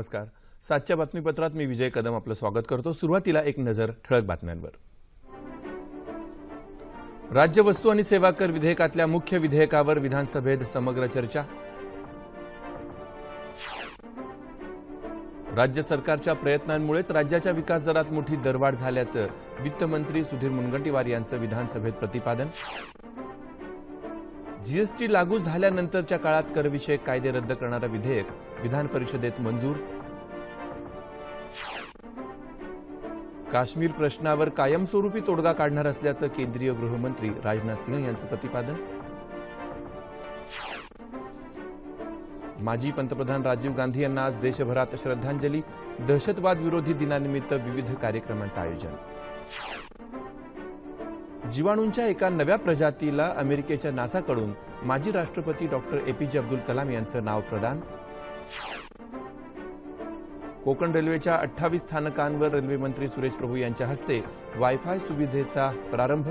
नमस्कार. सातच्या बातमीपत्रात मी विजय कदम आपलं स्वागत करतो. सुरुवातीला एक नजर ठळक बातम्यांवर. राज्य वस्तू आणि सेवा कर विधेयकातल्या मुख्य विधेयकावर विधानसभेत समग्र चर्चा. राज्य सरकारच्या प्रयत्नांमुळेच राज्याच्या विकास दरात मोठी दरवाढ झाल्याचं वित्तमंत्री सुधीर मुनगंटीवार यांचं विधानसभेत प्रतिपादन. जीएसटी लागू झाल्यानंतरच्या काळात करविषयक कायदे रद्द करणारं विधेयक विधान परिषदेत मंजूर. काश्मीर प्रश्नावर कायमस्वरूपी तोडगा काढणार असल्याचं केंद्रीय गृहमंत्री राजनाथ सिंह यांचं प्रतिपादन. माजी पंतप्रधान राजीव गांधी यांना आज देशभरात श्रद्धांजली दहशतवाद विरोधी दिनानिमित्त विविध कार्यक्रमांचं आयोजन. जीवाणूंच्या एका नव्या प्रजातीला अमेरिकेच्या नासाकडून माजी राष्ट्रपती डॉक्टर एपीजे अब्दुल कलाम यांचं नाव प्रदान. कोकण रेल्वेच्या अठ्ठावीस स्थानकांवर रेल्वेमंत्री सुरेश प्रभू यांच्या हस्ते वायफाय सुविधेचा प्रारंभ.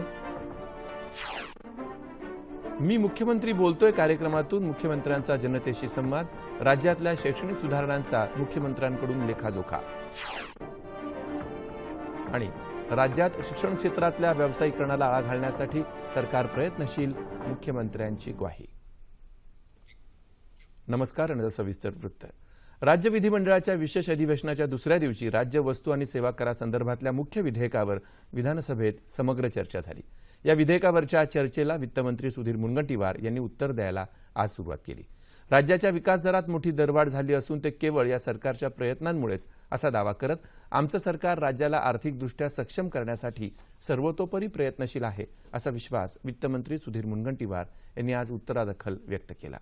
मी मुख्यमंत्री बोलतोय कार्यक्रमातून मुख्यमंत्र्यांचा जनतेशी संवाद राज्यातल्या शैक्षणिक सुधारणांचा मुख्यमंत्र्यांकडून लेखाजोखा. आणि राज्यात शिक्षण क्षेत्रातल्या व्यावसायिकरणाला आळा घालण्यासाठी सरकार प्रयत्नशील मुख्यमंत्र्यांची ग्वाही. नमस्कार आणि सविस्तर वृत्त. राज्य विधिमंडळाच्या विशेष अधिवेशनाच्या दुसऱ्या दिवशी राज्य वस्तू आणि सेवा करासंदर्भातल्या मुख्य विधेयकावर विधानसभेत समग्र चर्चा झाली. या विधेयकावरच्या चर्चेला वित्तमंत्री सुधीर मुनगंटीवार यांनी उत्तर द्यायला आज सुरुवात केली. राज्याच्या विकास दरात मोठी दरवाढ झाली असून ते केवळ या सरकारच्या प्रयत्नांमुळेच असा दावा करत आमचं सरकार राज्याला आर्थिकदृष्ट्या सक्षम करण्यासाठी सर्वतोपरी प्रयत्नशील आहे असा विश्वास वित्तमंत्री सुधीर मुनगंटीवार यांनी आज उत्तरादखल व्यक्त केला.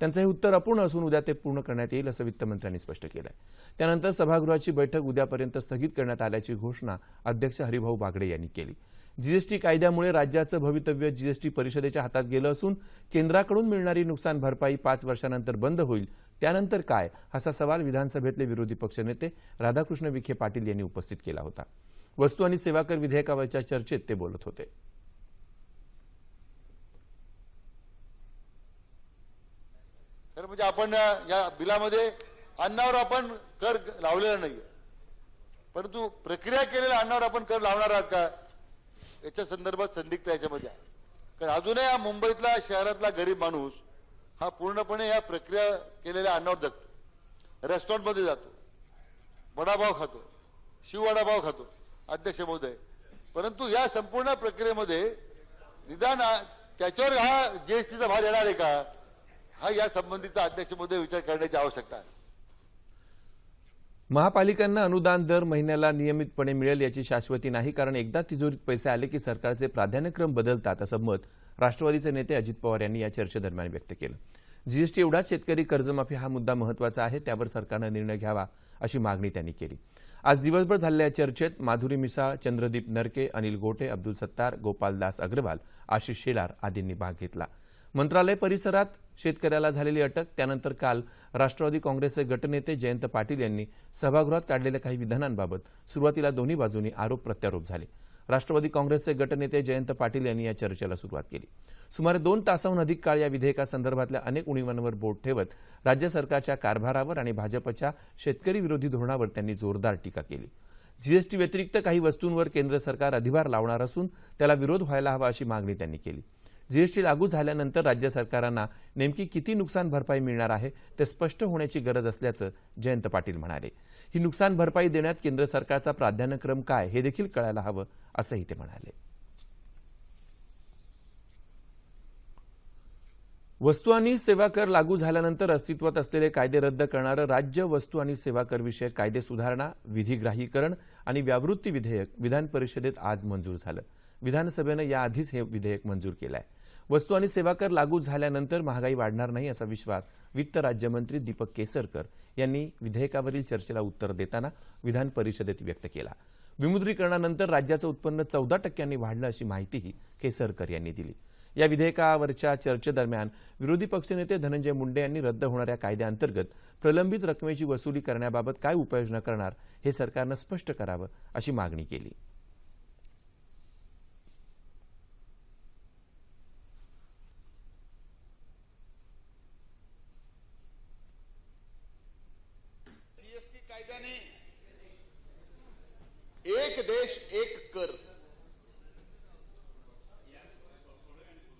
त्यांचं हे उत्तर अपूर्ण असून उद्या ते पूर्ण करण्यात येईल असं वित्तमंत्र्यांनी स्पष्ट केलं त्यानंतर सभागृहाची बैठक उद्यापर्यंत स्थगित करण्यात आल्याची घोषणा अध्यक्ष हरिभाऊ बागडे यांनी केली. जीएसटी कायद्यामुळे राज्याचं भवितव्य जीएसटी परिषदेच्या हातात गेलं असून केंद्राकडून मिळणारी नुकसान भरपाई पाच वर्षानंतर बंद होईल. त्यानंतर काय? असा सवाल विधानसभेतले विरोधी पक्षनेते राधाकृष्ण विखे पाटील यांनी उपस्थित केला होता. वस्तू आणि सेवा कर विधेयकावरच्या चर्चेत ते बोलत होते. तर म्हणजे आपण या बिलामध्ये अन्नावर आपण कर लावलेला नाही परंतु प्रक्रिया केलेल्या अन्नावर आपण कर लावणार आहात का? याच्या संदर्भात संदिग्ध याच्यामध्ये आहे. कारण अजूनही हा मुंबईतला शहरातला गरीब माणूस हा पूर्णपणे या प्रक्रिया केलेल्या अन्नावर जगतो. रेस्टॉरंटमध्ये जातो. वडापाव खातो. शिव वडापाव खातो. अध्यक्ष महोदय. परंतु या संपूर्ण प्रक्रियेमध्ये निदान त्याच्यावर हा जीएसटीचा भार येणार आहे का? हा या संबंधीचा अध्यक्ष महोदय विचार करण्याची आवश्यकता आहे. महापालिकांना अनुदान दर महिन्याला नियमितपणे मिळेल याची शाश्वती नाही कारण एकदा तिजोरीत पैसे आले की सरकारचे प्राधान्यक्रम बदलतात असं मत राष्ट्रवादीचे नेते अजित पवार यांनी या चर्चेदरम्यान व्यक्त केलं. जीएसटी एवढाच शेतकरी कर्जमाफी हा मुद्दा महत्त्वाचा आहे त्यावर सरकारनं निर्णय घ्यावा अशी मागणी त्यांनी केली. आज दिवसभर झालेल्या चर्चेत माधुरी मिसाळ चंद्रदीप नरके अनिल गोटे अब्दुल सत्तार गोपालदास अग्रवाल आशिष शेलार आदींनी भाग घेतला. मंत्रालय परिसरात शेतकऱ्याला झालेली अटक त्यानंतर काल राष्ट्रवादी काँग्रेसचे गटनेते जयंत पाटील यांनी सभागृहात काढलेल्या काही विधानांबाबत सुरुवातीला दोन्ही बाजूंनी आरोप प्रत्यारोप झाले. राष्ट्रवादी काँग्रेसचे गटनेते जयंत पाटील यांनी या चर्चेला सुरुवात केली. सुमारे दोन तासाहून अधिक काळ या विधेयकासंदर्भातल्या अनेक उणीवांवर बोट ठेवत राज्य सरकारच्या कारभारावर आणि भाजपच्या शेतकरी विरोधी धोरणावर त्यांनी जोरदार टीका केली. जीएसटी व्यतिरिक्त काही वस्तूंवर केंद्र सरकार अधिभार लावणार असून त्याला विरोध व्हायला हवा अशी मागणी त्यांनी केली. जीएसटी लागू झाल्यानंतर राज्य सरकारांना नेमकी किती नुकसान भरपाई मिळणार आहे ते स्पष्ट होण्याची गरज असल्याचं जयंत पाटील म्हणाले. ही नुकसान भरपाई देण्यात केंद्र सरकारचा प्राधान्यक्रम काय हे देखील कळायला हवं असंही ते म्हणाले. वस्तू आणि सेवा कर लागू झाल्यानंतर अस्तित्वात असलेले कायदे रद्द करणारं राज्य वस्तू आणि सेवा कर विषयक कायदे सुधारणा विधिग्राहीकरण आणि व्यावृत्ती विधेयक विधान परिषदेत आज मंजूर झालं. विधानसभेनं याआधीच हे विधेयक मंजूर केलं आहे वस्तू आणि सेवा कर लागू झाल्यानंतर महागाई वाढणार नाही असा विश्वास वित्त राज्यमंत्री दीपक केसरकर यांनी विधेयकावरील चर्चेला उत्तर देताना विधान परिषदेत व्यक्त केला. विमुद्रीकरणानंतर राज्याचं उत्पन्न चौदा टक्क्यांनी वाढलं अशी माहितीही केसरकर यांनी दिली. या विधेयकावरच्या चर्चेदरम्यान विरोधी पक्षनेते धनंजय मुंडे यांनी रद्द होणाऱ्या कायद्याअंतर्गत प्रलंबित रकमेची वसुली करण्याबाबत काय उपाययोजना करणार हे सरकारनं स्पष्ट करावं अशी मागणी केली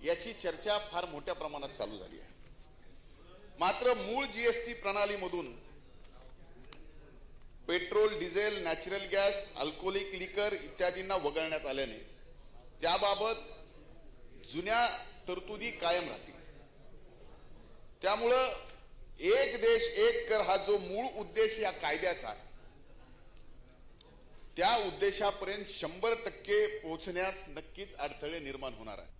जीएसटी चर्चा फार मोठ्या प्रमाणात चालू झाली आहे. मात्र मूळ GST प्रणालीमधून petrol diesel natural gas alcoholic liquor इत्यादींना वगळण्यात आल्याने त्याबाबत जुन्या तरतुदी कायम राहतील. त्यामुळं एक देश एक कर हा जो मूळ उद्देश या कायद्याचा आहे त्या उद्देशापर्यंत शंभर टक्के पोहोचण्यास नक्कीच अडथळे निर्माण होणार आहे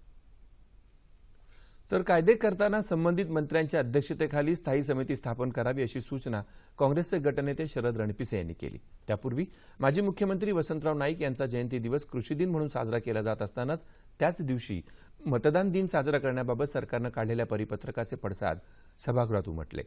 तर कायदे करताना संबंधित मंत्र्यांच्या अध्यक्षतेखाली स्थायी समिती स्थापन करावी अशी सूचना काँग्रेसचे गटनेते शरद रणपिसे यांनी केली. त्यापूर्वी माजी मुख्यमंत्री वसंतराव नाईक यांचा जयंती दिवस कृषी दिन म्हणून साजरा केला जात असतानाच त्याच दिवशी मतदान दिन साजरा करण्याबाबत सरकारनं काढलेल्या परिपत्रकाचे पडसाद सभागृहात उमटले.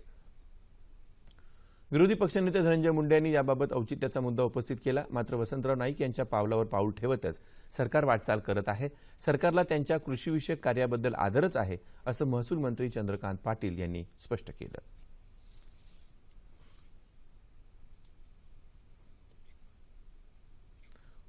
विरोधी पक्षनेते धनंजय मुंडे यांनी याबाबत औचित्याचा मुद्दा उपस्थित केला. मात्र वसंतराव नाईक यांच्या पावलावर पाऊल ठेवतच सरकार वाटचाल करत आहे. सरकारला त्यांच्या कृषीविषयक कार्याबद्दल आदरच आहे असं महसूल मंत्री चंद्रकांत पाटील यांनी स्पष्ट केलं.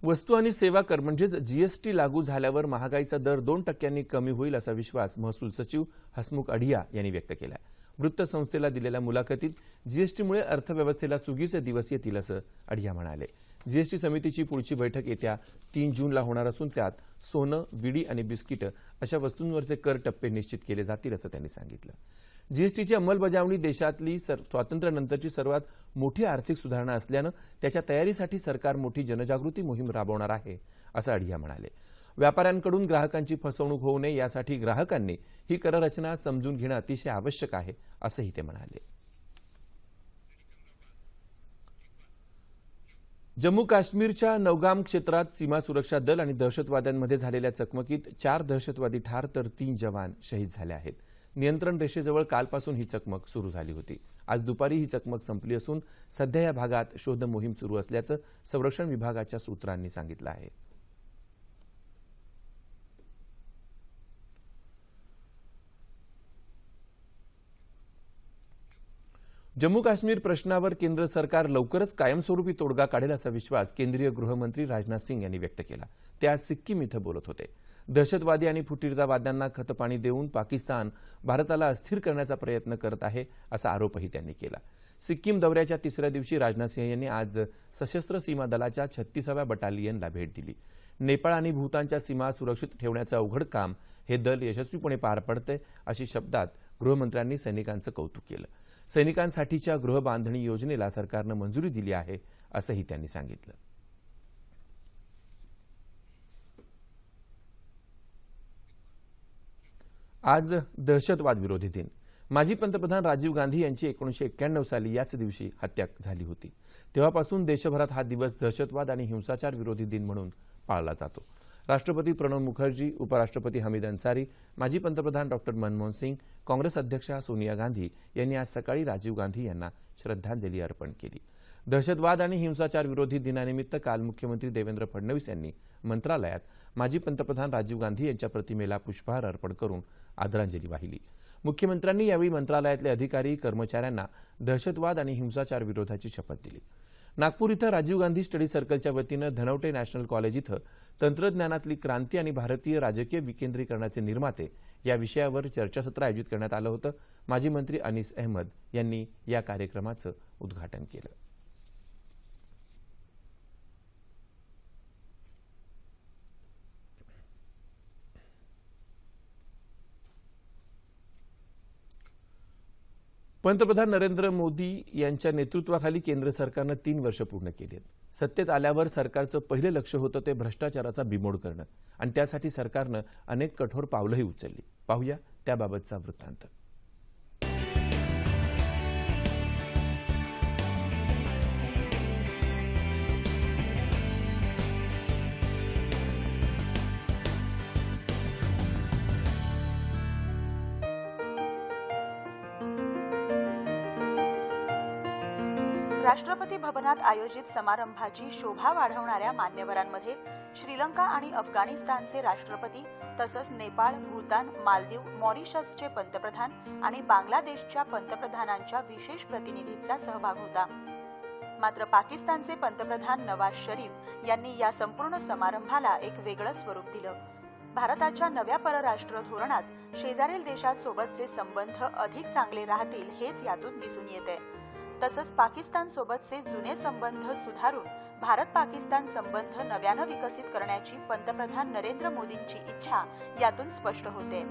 वस्तू आणि सेवा कर म्हणजेच जीएसटी लागू झाल्यावर महागाईचा दर दोन टक्क्यांनी कमी होईल असा विश्वास महसूल सचिव हसमुख अढिया यांनी व्यक्त केला आहे वृत्तसंस्थेला दिलेल्या मुलाखतीत जीएसटीमुळे अर्थव्यवस्थेला सुगीचे दिवस येतील असं अढिया म्हणाले. जीएसटी समितीची पुढची बैठक येत्या तीन जूनला होणार असून त्यात सोनं विडी आणि बिस्किटं अशा वस्तूंवरचे कर टप्पे निश्चित केले जातील असं त्यांनी सांगितलं. जीएसटीची अंमलबजावणी देशातली स्वातंत्र्यानंतरची सर्वात मोठी आर्थिक सुधारणा असल्यानं त्याच्या तयारीसाठी सरकार मोठी जनजागृती मोहीम राबवणार आहे असं अढिया म्हणाले. व्यापाऱ्यांकडून ग्राहकांची फसवणूक होऊ नये यासाठी ग्राहकांनी ही कररचना समजून घेणं अतिशय आवश्यक आहे असंही ते म्हणाले. जम्मू काश्मीरच्या नौगाम क्षेत्रात सीमा सुरक्षा दल आणि दहशतवाद्यांमध्ये झालेल्या चकमकीत चार दहशतवादी ठार तर तीन जवान शहीद झाले आहेत. नियंत्रण रेषेजवळ कालपासून ही चकमक सुरू झाली होती. आज दुपारी ही चकमक संपली असून सध्या या भागात शोध मोहीम सुरू असल्याचं संरक्षण विभागाच्या सूत्रांनी सांगितलं आहे. जम्मू काश्मीर प्रश्नावर केंद्र सरकार लवकरच कायमस्वरूपी तोडगा काढेल असा विश्वास केंद्रीय गृहमंत्री राजनाथ सिंग यांनी व्यक्त केला. ते आज सिक्कीम इथं बोलत होते. दहशतवादी आणि फुटीरतावाद्यांना खतपाणी देऊन पाकिस्तान भारताला अस्थिर करण्याचा प्रयत्न करत आहे असा आरोपही त्यांनी केला. सिक्कीम दौऱ्याच्या तिसऱ्या दिवशी राजनाथ सिंह यांनी आज सशस्त्र सीमा दलाच्या छत्तीसाव्या बटालियनला भेट दिली. नेपाळ आणि भूतानच्या सीमा सुरक्षित ठेवण्याचं अवघड काम हे दल यशस्वीपणे पार पडते अशी शब्दात गृहमंत्र्यांनी सैनिकांचं कौतुक केलं. सैनिकांसाठीच्या गृहबांधणी योजनेला सरकारनं मंजुरी दिली आहे असंही त्यांनी सांगितलं. आज दहशतवाद विरोधी दिन. माजी पंतप्रधान राजीव गांधी यांची एकोणीशे एक्क्याण्णव साली याच दिवशी हत्या झाली होती. तेव्हापासून देशभरात हा दिवस दहशतवाद आणि हिंसाचार विरोधी दिन म्हणून पाळला जातो. राष्ट्रपती प्रणव मुखर्जी उपराष्ट्रपती हमीद अन्सारी माजी पंतप्रधान डॉक्टर मनमोहन सिंग काँग्रेस अध्यक्षा सोनिया गांधी यांनी आज सकाळी राजीव गांधी यांना श्रद्धांजली अर्पण केली. दहशतवाद आणि हिंसाचार विरोधी दिनानिमित्त काल मुख्यमंत्री देवेंद्र फडणवीस यांनी मंत्रालयात माजी पंतप्रधान राजीव गांधी यांच्या प्रतिमेला पुष्पहार अर्पण करून आदरांजली वाहिली. मुख्यमंत्र्यांनी यावेळी मंत्रालयातले अधिकारी कर्मचाऱ्यांना दहशतवाद आणि हिंसाचार विरोधाची शपथ दिली. नागपूर इथं राजीव गांधी स्टडी सर्कलच्या वतीनं धनवटे नॅशनल कॉलेज इथं तंत्रज्ञानातली क्रांती आणि भारतीय राजकीय विकेंद्रीकरणाचे निर्माते या विषयावर चर्चासत्र आयोजित करण्यात आलं होतं. माजी मंत्री अनिस अहमद यांनी या कार्यक्रमाचं उद्घाटन केलं. पंतप्रधान नरेंद्र मोदी यांच्या नेतृत्वाखाली केंद्र सरकारनं तीन वर्ष पूर्ण केली आहेत सत्तेत आल्यावर सरकारचं पहिलं लक्ष होतं ते भ्रष्टाचाराचा बिमोड करणं. आणि त्यासाठी सरकारनं अनेक कठोर पावलंही उचलली. पाहूया त्याबाबतचा वृत्तांत. राष्ट्रपती भवनात आयोजित समारंभाची शोभा वाढवणाऱ्या मान्यवरांमध्ये श्रीलंका आणि अफगाणिस्तानचे राष्ट्रपती तसंच नेपाळ भूतान मालदीव मॉरिशसचे पंतप्रधान आणि बांगलादेशच्या पंतप्रधानांच्या विशेष प्रतिनिधींचा सहभाग होता. मात्र पाकिस्तानचे पंतप्रधान नवाज शरीफ यांनी या संपूर्ण समारंभाला एक वेगळं स्वरूप दिलं. भारताच्या नव्या परराष्ट्र धोरणात शेजारील देशांसोबतचे संबंध अधिक चांगले राहतील हेच यातून दिसून येते तसंच पाकिस्तान सोबतचे जुने संबंध सुधारून भारत पाकिस्तान संबंध नव्यानं विकसित करण्याची पंतप्रधान नरेंद्र मोदींची इच्छा यातून स्पष्ट होते.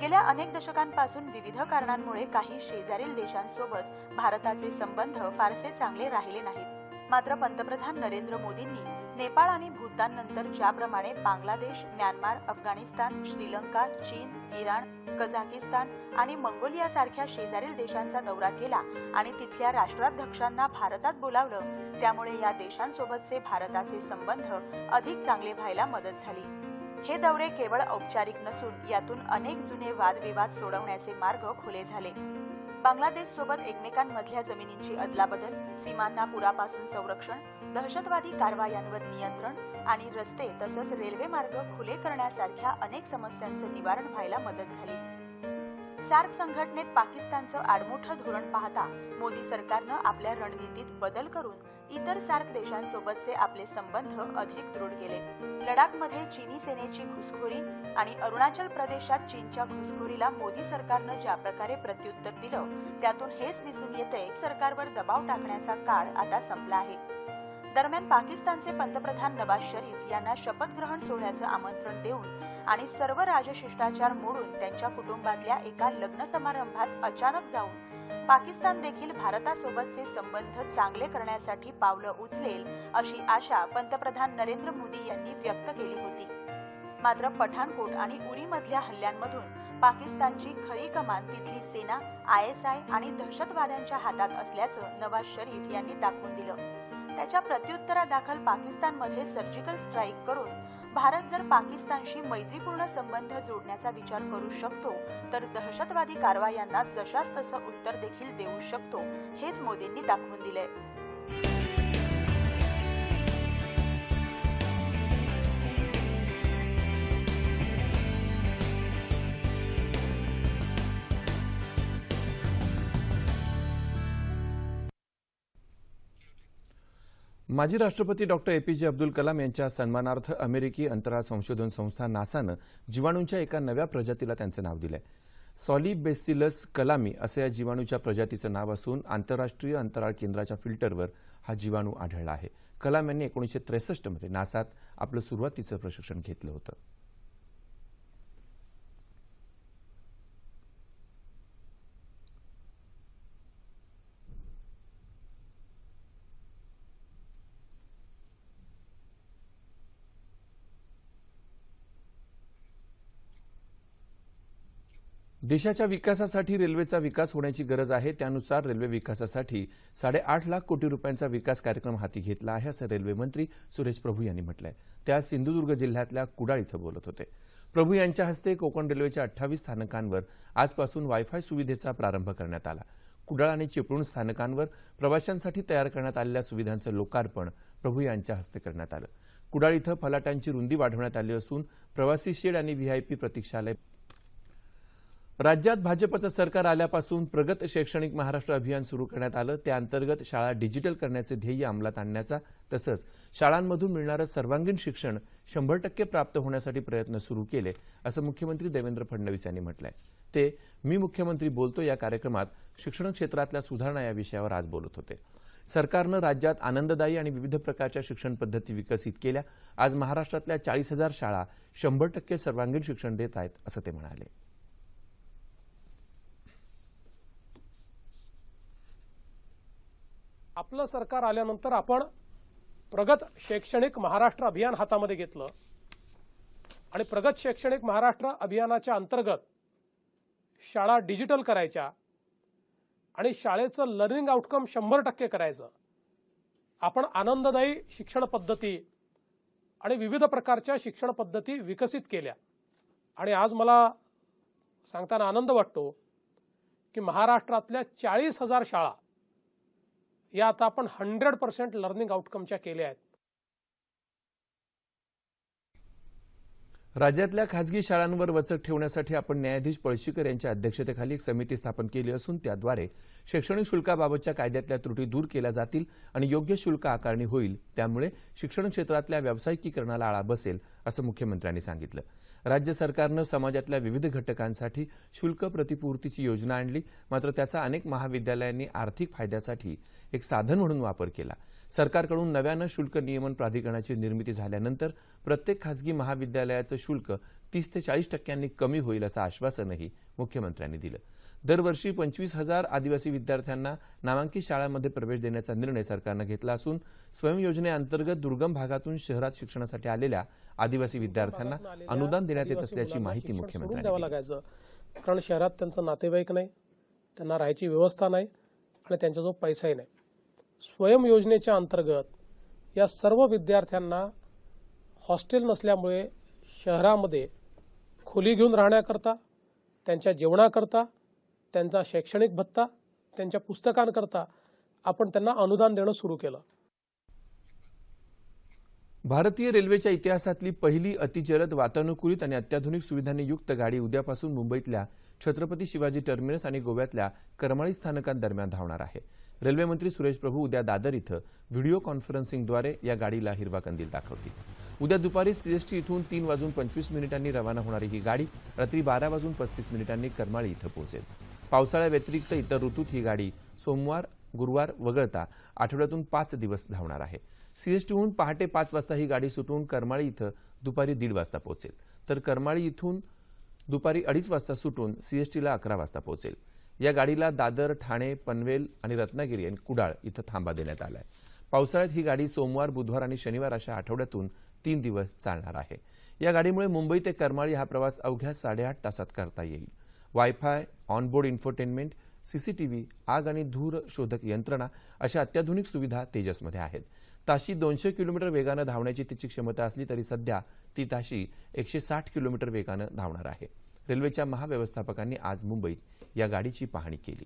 गेल्या अनेक दशकांपासून विविध कारणांमुळे काही शेजारील देशांसोबत भारताचे संबंध फारसे चांगले राहिले नाहीत. मात्र पंतप्रधान नरेंद्र मोदींनी नेपाळ आणि भूतान नंतर ज्याप्रमाणे बांगलादेश म्यानमार अफगाणिस्तान श्रीलंका चीन इराण कझाकिस्तान आणि मंगोलिया सारख्या शेजारील देशांचा दौरा केला आणि तिथल्या राष्ट्राध्यक्षांना भारतात बोलावलं त्यामुळे या देशांसोबतचे भारताचे संबंध अधिक चांगले व्हायला मदत झाली. हे दौरे केवळ औपचारिक नसून यातून अनेक जुने वादविवाद सोडवण्याचे मार्ग खुले झाले. बांगलादेश सोबत एकमेकांमधल्या जमिनींची अदलाबदल सीमांना पुरापासून संरक्षण दहशतवादी कारवायांवर नियंत्रण आणि रस्ते तसंच रेल्वे मार्ग खुले करण्यासारख्या अनेक समस्यांचं निवारण व्हायला मदत झाली. सार्क संघटनेत पाकिस्तानचं आडमोठं धोरण पाहता मोदी सरकारनं आपल्या रणनीतीत बदल करून इतर सार्क देशांसोबतचे आपले संबंध अधिक दृढ केले. लडाखमध्ये चीनी सेनेची घुसखोरी आणि अरुणाचल प्रदेशात चीनच्या घुसखोरीला मोदी सरकारनं ज्या प्रकारे प्रत्युत्तर दिलं त्यातून हेच दिसून येते सरकारवर दबाव टाकण्याचा काळ आता संपला आहे. दरम्यान पाकिस्तानचे पंतप्रधान नवाज शरीफ यांना शपथग्रहण सोहळ्याचं आमंत्रण देऊन आणि सर्व राजशिष्टाचार मोडून त्यांच्या कुटुंबातल्या एका लग्न समारंभात अचानक जाऊन पाकिस्तान देखील भारतासोबतचे संबंध चांगले करण्यासाठी पावलं उचलेल अशी आशा पंतप्रधान नरेंद्र मोदी यांनी व्यक्त केली होती. मात्र पठाणकोट आणि उरीमधल्या हल्ल्यांमधून पाकिस्तानची खरी कमान तिथली सेना आय एस आय आणि दहशतवाद्यांच्या हातात असल्याचं नवाज शरीफ यांनी दाखवून दिलं. त्याच्या प्रत्युत्तरादाखल पाकिस्तानमध्ये सर्जिकल स्ट्राईक करून भारत जर पाकिस्तानशी मैत्रीपूर्ण संबंध जोडण्याचा विचार करू शकतो तर दहशतवादी कारवायांना जशास तसं उत्तर देखील देऊ शकतो हेच मोदींनी दाखवून दिलंय. माजी राष्ट्रपती डॉक्टर एपीजे अब्दुल कलाम यांच्या सन्मानार्थ अमेरिकी अंतराळ संशोधन संस्था नासानं जीवाणूंच्या एका नव्या प्रजातीला त्यांचं नाव दिलंय. सॉलिबेसिलस कलामी असं या जीवाणूच्या प्रजातीचं नाव असून आंतरराष्ट्रीय अंतराळ केंद्राच्या फिल्टरवर हा जीवाणू आढळला आहे. कलाम यांनी एकोणीसशे त्रेसष्टमध्ये नासात आपलं सुरुवातीचं प्रशिक्षण घेतलं होतं. देशाच्या विकासासाठी रेल्वेचा विकास होण्याची गरज आहे. त्यानुसार रेल्वे विकासासाठी साडेआठ लाख कोटी रुपयांचा विकास कार्यक्रम हाती घेतला आहे असं रेल्वे मंत्री सुरेश प्रभू यांनी म्हटलंय. ते आज सिंधुदुर्ग जिल्ह्यातल्या कुडाळ इथं बोलत होते. प्रभू यांच्या हस्ते कोकण रेल्वेच्या अठ्ठावीस स्थानकांवर आजपासून वायफाय सुविधेचा प्रारंभ करण्यात आला. कुडाळ आणि चिपळूण स्थानकांवर प्रवाशांसाठी तयार करण्यात आलेल्या सुविधांचं लोकार्पण प्रभू यांच्या हस्ते करण्यात आलं. कुडाळ इथं फलाटांची रुंदी वाढवण्यात आली असून प्रवासी शेड आणि व्हीआयपी प्रतीक्षालय राज्यात भाजपचं सरकार आल्यापासून प्रगत शैक्षणिक महाराष्ट्र अभियान सुरू करण्यात आलं. त्याअंतर्गत शाळा डिजिटल करण्याचे ध्येय अंमलात आणण्याचा तसंच शाळांमधून मिळणारं सर्वांगीण शिक्षण शंभर टक्के प्राप्त होण्यासाठी प्रयत्न सुरू केले असं मुख्यमंत्री देवेंद्र फडणवीस यांनी म्हटलंय. ते मी मुख्यमंत्री बोलतो या कार्यक्रमात शिक्षण क्षेत्रातल्या सुधारणा या विषयावर आज बोलत होते. सरकारनं राज्यात आनंददायी आणि विविध प्रकारच्या शिक्षण पद्धती विकसित केल्या. आज महाराष्ट्रातल्या चाळीस हजार शाळा शंभर टक्के सर्वांगीण शिक्षण देत आहेत असं ते म्हणाले. आपलं सरकार आल्यानंतर आपण प्रगत शैक्षणिक महाराष्ट्र अभियान हातामध्ये घेतलं. आणि प्रगत शैक्षणिक महाराष्ट्र अभियानाच्या अंतर्गत शाळा डिजिटल करायच्या आणि शाळेचं लर्निंग आउटकम शंभर टक्के करायचं. आपण आनंददायी शिक्षण पद्धती आणि विविध प्रकारच्या शिक्षण पद्धती विकसित केल्या. आणि आज मला सांगताना आनंद वाटतो की महाराष्ट्रातल्या चाळीस हजार शाळा या आता आपण हंड्रेड पर्सेंट लर्निंग आउटकमच्या केल्या आहेत. राज्यातल्या खासगी शाळांवर वचक ठेवण्यासाठी आपण न्यायाधीश पळशीकर यांच्या अध्यक्षतेखाली एक समिती स्थापन केली असून त्याद्वारे शैक्षणिक शुल्काबाबतच्या कायद्यातल्या त्रुटी दूर केल्या जातील आणि योग्य शुल्क आकारणी होईल. त्यामुळे शिक्षण क्षेत्रातल्या व्यावसायिकीकरणाला आळा बसेल असं मुख्यमंत्र्यांनी सांगितलं. राज्य सरकारनं समाजातल्या विविध घटकांसाठी शुल्क प्रतिपूर्तीची योजना आणली. मात्र त्याचा अनेक महाविद्यालयांनी आर्थिक फायद्यासाठी एक साधन म्हणून वापर केला. सरकारकडून नव्यानं शुल्क नियमन प्राधिकरणाची निर्मिती झाल्यानंतर प्रत्येक खासगी महाविद्यालयाचं शुल्क तीस ते चाळीस टक्क्यांनी कमी होईल असं आश्वासनही मुख्यमंत्र्यांनी दिलं. दरवर्षी पंचवीस हजार आदिवासी विद्यार्थ्यांना नामांकित शाळांमध्ये प्रवेश देण्याचा निर्णय सरकारनं घेतला असून स्वयं योजनेअंतर्गत दुर्गम भागातून शहरात शिक्षणासाठी आलेल्या आदिवासी विद्यार्थ्यांना अनुदान देण्यात येत असल्याची माहिती मुख्यमंत्र्यांनी दिली. लागायचं कारण शहरात त्यांचं नातेवाईक नाही त्यांना राहायची व्यवस्था नाही आणि त्यांचा जो पैसाही नाही स्वयं योजनेच्या अंतर्गत या सर्व विद्यार्थ्यांना हॉस्टेल नसल्यामुळे शहरामध्ये खोली घेऊन राहण्याकरता त्यांच्या जेवणाकरता त्यांचा शैक्षणिक भत्ता त्यांच्या पुस्तकांकरता आपण त्यांना अनुदान देणं सुरू केलं. भारतीय रेल्वेच्या इतिहासातली पहिली अतिजलद वातानुकूलित आणि अत्याधुनिक सुविधांनी युक्त गाडी उद्यापासून मुंबईतल्या छत्रपती शिवाजी टर्मिनस आणि गोव्यातल्या करमाळी स्थानकांदरम्यान धावणार आहे. रेल्वेमंत्री सुरेश प्रभू उद्या दादर इथं व्हिडिओ कॉन्फरन्सिंगद्वारे या गाडीला हिरवा कंदील दाखवतील. उद्या दुपारी सीएसटी इथून तीन वाजून पंचवीस मिनिटांनी रवाना होणारी ही गाडी रात्री बारा वाजून पस्तीस मिनिटांनी करमाळी इथं पोहोचेल. पावसाळ्याव्यतिरिक्त इतर ऋतूत ही गाडी सोमवार गुरुवार वगळता आठवड्यातून पाच दिवस धावणार आहे. सीएसटीहून पहाटे पाच वाजता ही गाडी सुटून करमाळी इथं दुपारी दीड वाजता पोहोचेल. तर करमाळी इथून दुपारी अडीच वाजता सुटून सीएसटीला अकरा वाजता पोहोचेल. या गाडीला दादर ठाणे पनवेल आणि रत्नागिरी आणि कुडाळ इथं थांबा देण्यात आलाय. पावसाळ्यात ही गाडी सोमवार बुधवार आणि शनिवार अशा आठवड्यातून तीन दिवस चालणार आहे. या गाडीमुळे मुंबई ते करमाळी हा प्रवास अवघ्या साडेआठ तासात करता येईल. वायफाय ऑनबोर्ड इन्फोटेनमेंट सीसीटीव्ही आग आणि धूर शोधक यंत्रणा अशा अत्याधुनिक सुविधा तेजसमध्ये आहेत. ताशी दोनशे किलोमीटर वेगानं धावण्याची तिची क्षमता असली तरी सध्या ती ताशी एकशे साठ किलोमीटर वेगानं धावणार आहे. रेल्वेच्या महाव्यवस्थापकांनी आज मुंबईत या गाडीची पाहणी केली.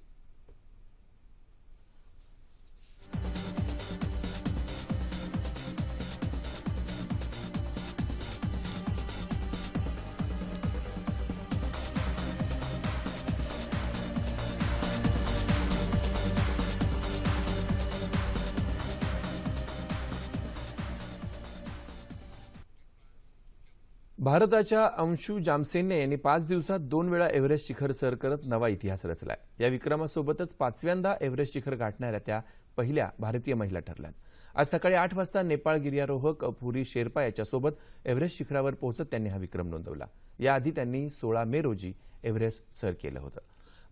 भारताच्या अंशू जामसेने यांनी पाच दिवसात दोन वेळा एव्हरेस्ट शिखर सर करत नवा इतिहास रचलाय. या विक्रमासोबतच पाचव्यांदा एव्हरेस्ट शिखर गाठणाऱ्या त्या पहिल्या भारतीय महिला ठरल्यात. आज सकाळी आठ वाजता नेपाळ गिर्यारोहक अपुरी शेर्पा याच्यासोबत एव्हरेस्ट शिखरावर पोहोचत त्यांनी हा विक्रम नोंदवला. याआधी त्यांनी सोळा मे रोजी एव्हरेस्ट सर केलं होतं.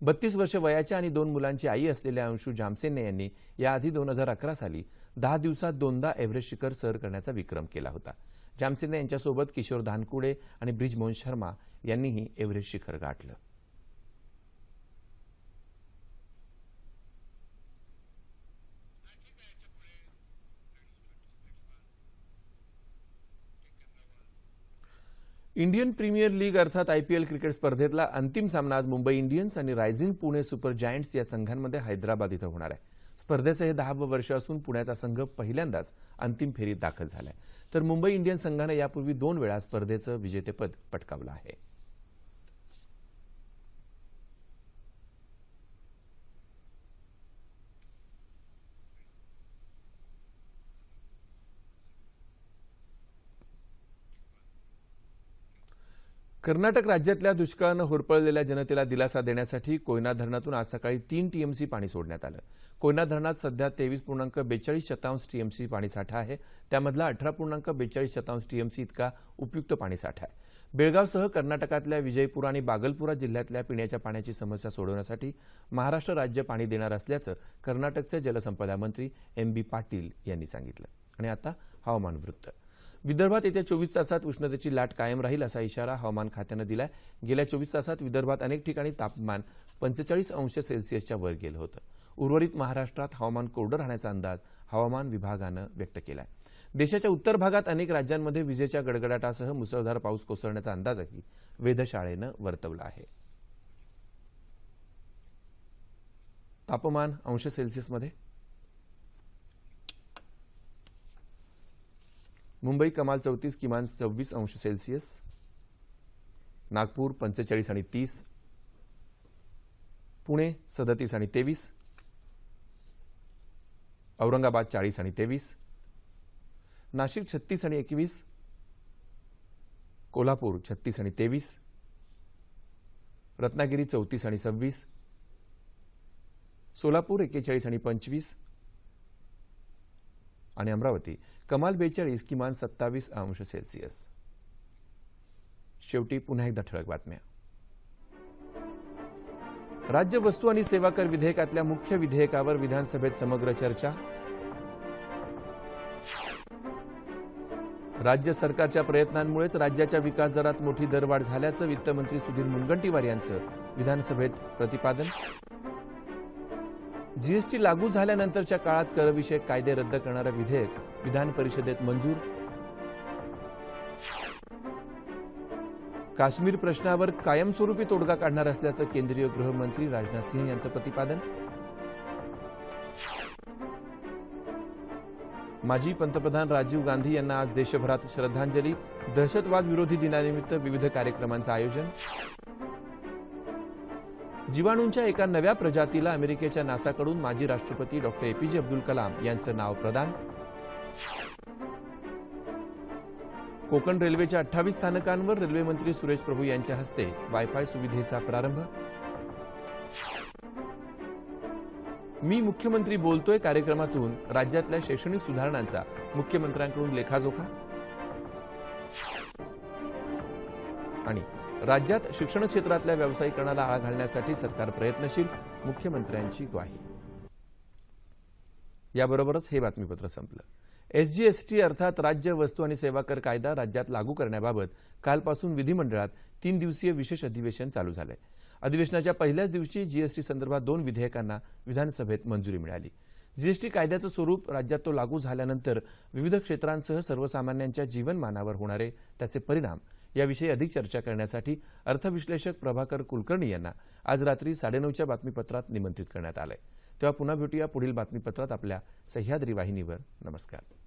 बत्तीस वर्ष वयाच्या आणि दोन मुलांची आई असलेल्या अंशू जामसेने यांनी याआधी दोन हजार अकरा साली दहा दिवसात दोनदा एव्हरेस्ट शिखर सर करण्याचा विक्रम केला होता. जामसेने यांच्यासोबत किशोर धानकुडे आणि ब्रिजमोहन शर्मा यांनीही एव्हरेस्ट शिखर गाठलं. इंडियन प्रीमियर लीग अर्थात आयपीएल क्रिकेट स्पर्धेतला अंतिम सामना आज मुंबई इंडियन्स आणि रायझिंग पुणे सुपर जायंट्स या संघांमध्ये हैदराबाद इथं होणार आहे. स्पर्धेचं हे दहावं वर्ष असून पुण्याचा संघ पहिल्यांदाच अंतिम फेरीत दाखल झालाय. तर मुंबई इंडियन्स संघानं यापूर्वी दोन वेळा स्पर्धेचं विजेतेपद पटकावलं आहे. कर्नाटक राज्यातल्या दुष्काळानं होरपळलेल्या जनतेला दिलासा देण्यासाठी कोयना धरणातून आज सकाळी तीन टीएमसी पाणी सोडण्यात आलं. कोयना धरणात सध्या तेवीस पूर्णांक बेचाळीस शतांश टीएमसी पाणीसाठा आहे. त्यामधला अठरा पूर्णांक बेचाळीस शतांश टीएमसी इतका उपयुक्त पाणीसाठा आहे. बेळगावसह कर्नाटकातल्या विजयपूर आणि बागलपुरा जिल्ह्यातल्या पिण्याच्या पाण्याची समस्या सोडवण्यासाठी महाराष्ट्र राज्य पाणी देणार असल्याचं कर्नाटकचे जलसंपदा मंत्री एम बी पाटील यांनी सांगितलं. आणि आता हवामान वृत्त. विदर्भात येत्या चोवीस तासात उष्णतेची लाट कायम राहील असा इशारा हवामान खात्यानं दिलाय. गेल्या चोवीस तासात विदर्भात अनेक ठिकाणी तापमान पंचेचाळीस अंश सेल्सिअसच्या वर गेलं होतं. उर्वरित महाराष्ट्रात हवामान कोरडं राहण्याचा अंदाज हवामान विभागानं व्यक्त केलाय. देशाच्या उत्तर भागात अनेक राज्यांमध्ये विजेच्या गडगडाटासह मुसळधार पाऊस कोसळण्याचा अंदाजही वेधशाळेनं वर्तवला आहे. तापमान अंश सेल्सिअसमध्ये? मुंबई कमाल चौतीस किमान सव्वीस अंश सेल्सिअस नागपूर पंचेचाळीस आणि तीस पुणे सदतीस आणि तेवीस औरंगाबाद चाळीस आणि तेवीस नाशिक छत्तीस आणि एकवीस कोल्हापूर छत्तीस आणि तेवीस रत्नागिरी चौतीस आणि सव्वीस सोलापूर एक्केचाळीस आणि पंचवीस आणि अमरावती कमाल बेचाळीस किमान सत्तावीस अंश सेल्सिअस. शेवटी पुन्हा एकदा ठळक बातम्या. राज्य वस्तू आणि सेवा कर विधेयकातल्या मुख्य विधेयकावर विधानसभेत समग्र चर्चा. राज्य सरकारच्या प्रयत्नांमुळेच राज्याच्या विकास दरात मोठी दरवाढ झाल्याचं वित्तमंत्री सुधीर मुनगंटीवार यांचं विधानसभेत प्रतिपादन. जीएसटी लागू झाल्यानंतरच्या काळात करविषयक कायदे रद्द करणारं विधेयक विधान परिषदेत मंजूर. काश्मीर प्रश्नावर कायमस्वरूपी तोडगा काढणार असल्याचं केंद्रीय गृहमंत्री राजनाथ सिंह यांचं प्रतिपादन. माजी पंतप्रधान राजीव गांधी यांना आज देशभरात श्रद्धांजली दहशतवाद विरोधी दिनानिमित्त विविध कार्यक्रमांचं आयोजन. जीवाणूंच्या एका नव्या प्रजातीला अमेरिकेच्या नासाकडून माजी राष्ट्रपती डॉक्टर एपीजे अब्दुल कलाम यांचं नाव प्रदान. कोकण रेल्वेच्या अठ्ठावीस स्थानकांवर रेल्वेमंत्री सुरेश प्रभू यांच्या हस्ते वायफाय सुविधेचा प्रारंभ. मी मुख्यमंत्री बोलतोय कार्यक्रमातून. राज्यातल्या शैक्षणिक सुधारणांचा मुख्यमंत्र्यांकडून लेखाजोखा. आणि राज्यात शिक्षण क्षेत्रातल्या व्यावसायिकरणाला आळा घालण्यासाठी सरकार प्रयत्नशील मुख्यमंत्र्यांची ग्वाही. याबरोबरच हे बातमीपत्र संपलं. एसजीएसटी अर्थात राज्य वस्तू आणि सेवा कर कायदा राज्यात लागू करण्याबाबत कालपासून विधिमंडळात तीन दिवसीय विशेष अधिवेशन चालू झालंय. अधिवेशनाच्या पहिल्याच दिवशी जीएसटी संदर्भात दोन विधेयकांना विधानसभेत मंजुरी मिळाली. जीएसटी कायद्याचं स्वरूप राज्यात तो लागू झाल्यानंतर विविध क्षेत्रांसह सर्वसामान्यांच्या जीवनमानावर होणारे त्याचे परिणाम याविषयी अधिक चर्चा करण्यासाठी अर्थविश्लेषक प्रभाकर कुलकर्णी यांना आज रात्री साडेनऊच्या बातमीपत्रात निमंत्रित करण्यात आलंय. तेव्हा पुन्हा भेटूया पुढील बातमीपत्रात आपल्या सह्याद्री वाहिनीवर. नमस्कार.